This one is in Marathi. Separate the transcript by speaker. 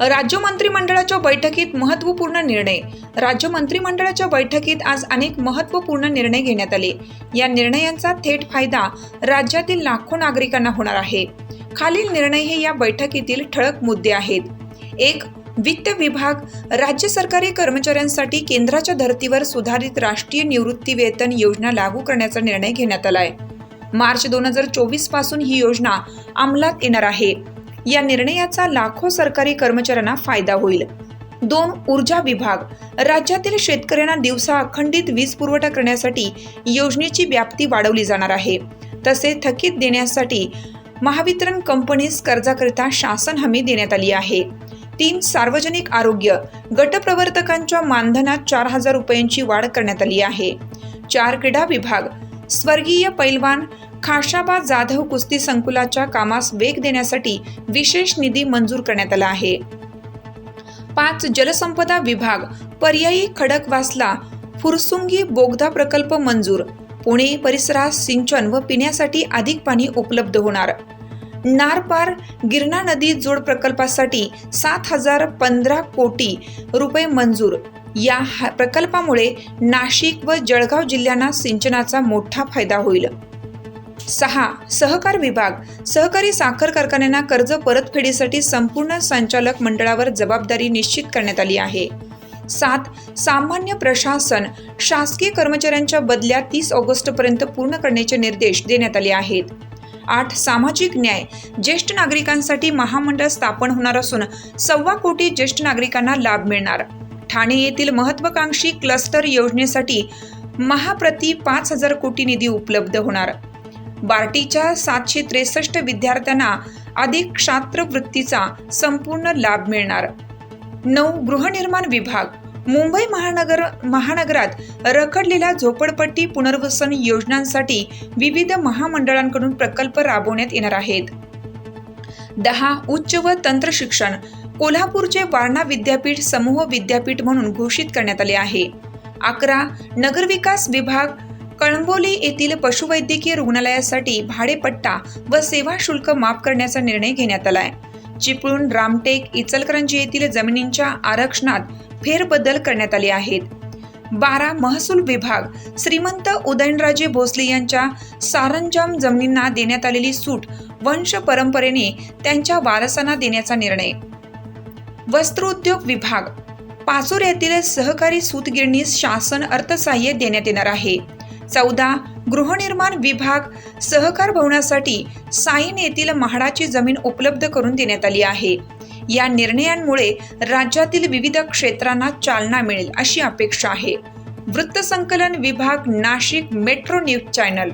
Speaker 1: राज्य मंत्रिमंडळाच्या बैठकीत महत्त्वपूर्ण निर्णय. राज्य मंत्रिमंडळाच्या बैठकीत आज अनेक महत्त्वपूर्ण निर्णय घेण्यात आले. या निर्णयांचा थेट फायदा राज्यातील लाखो नागरिकांना होणार आहे. खालील निर्णय हे या बैठकीतील ठळक मुद्दे आहेत. एक वित्त विभाग राज्य सरकारी कर्मचाऱ्यांसाठी केंद्राच्या धर्तीवर सुधारित राष्ट्रीय निवृत्ती वेतन योजना लागू करण्याचा निर्णय घेण्यात आलाय. मार्च दोन हजार चोवीसपासून ही योजना अंमलात येणार आहे. या निर्णयाचा लाखो सरकारी कर्मचाऱ्यांना फायदा होईल. दोन ऊर्जा विभाग राज्यातील शेतकऱ्यांना दिवसा अखंडित वीज पुरवठा करण्यासाठी योजनेची व्याप्ती वाढवली जाणार आहे. तसे थकीत देण्यासाठी महावितरण कंपनीस कर्जाकरिता शासन हमी देण्यात आली आहे. तीन सार्वजनिक आरोग्य गटप्रवर्तकांच्या मानधनात चार हजार रुपयांची वाढ करण्यात आली आहे. चार क्रीडा विभाग स्वर्गीय पैलवान खाशाबा जाधव कुस्ती संकुलाच्या कामास वेग देण्यासाठी विशेष निधी मंजूर करण्यात आला आहे. पाच जलसंपदा विभाग पर्यायी खडकवासला फुरसुंगी बोगदा प्रकल्प मंजूर पुणे परिसरात सिंचन व पिण्यासाठी अधिक पाणी उपलब्ध होणार. नारपार गिरणा नदी जोड प्रकल्पासाठी सात हजार पंधरा कोटी रुपये मंजूर. या हा- प्रकल्पामुळे नाशिक व जळगाव जिल्ह्यांना सिंचनाचा मोठा फायदा होईल. सहा सहकार विभाग. सहकारी साखर कारखान्यांना कर्ज परतफेडीसाठी संपूर्ण संचालक मंडळावर जबाबदारी निश्चित करण्यात आली आहे. सात सामान्य प्रशासन. शासकीय कर्मचाऱ्यांच्या बदल्या तीस ऑगस्टपर्यंत पूर्ण करण्याचे निर्देश देण्यात आले आहेत. आठ सामाजिक न्याय. ज्येष्ठ नागरिकांसाठी महामंडळ स्थापन होणार असून सव्वा कोटी ज्येष्ठ नागरिकांना लाभ मिळणार. ठाणे येथील महत्वाकांक्षी क्लस्टर योजनेसाठी महाप्रती पाच हजार कोटी निधी उपलब्ध होणार. बार्टीच्या सातशे त्रेसष्ट विद्यार्थ्यांना अधिक छात्रवृत्तीचा संपूर्ण लाभ मिळणार. नऊ गृहनिर्माण विभाग मुंबई महानगर महानगरात रखडलेल्या झोपडपट्टी पुनर्वसन योजनांसाठी विविध महामंडळांकडून प्रकल्प राबवण्यात येणार आहेत. दहा उच्च व तंत्र शिक्षण कोल्हापूरचे वारणा विद्यापीठ समूह विद्यापीठ म्हणून घोषित करण्यात आले आहे. अकरा नगरविकास विभाग कळंबोली येथील पशुवैद्यकीय रुग्णालयासाठी भाडेपट्टा व सेवा शुल्क माफ करण्याचा निर्णय घेण्यात आलाय. चिपळूण रामटेक इचलकरंजी येथील जमिनींच्या आरक्षणात फेरबदल करण्यात आले आहेत. बारा महसूल विभाग श्रीमंत उदयनराजे भोसले यांच्या सारंजाम जमिनींना देण्यात आलेली सूट वंश परंपरेने त्यांच्या वारसांना देण्याचा निर्णय. वस्त्रोद्योग विभाग पाचोर येथील सहकारी सूतगिरणीस शासन अर्थसहाय्य देण्यात येणार आहे. चौदा गृहनिर्माण विभाग सहकार भवनासाठी साईन येथील म्हाडाची जमीन उपलब्ध करून देण्यात आली आहे. या निर्णयांमुळे राज्यातील विविध क्षेत्रांना चालना मिळेल अशी अपेक्षा आहे. वृत्तसंकलन विभाग नाशिक मेट्रो न्यूज चॅनल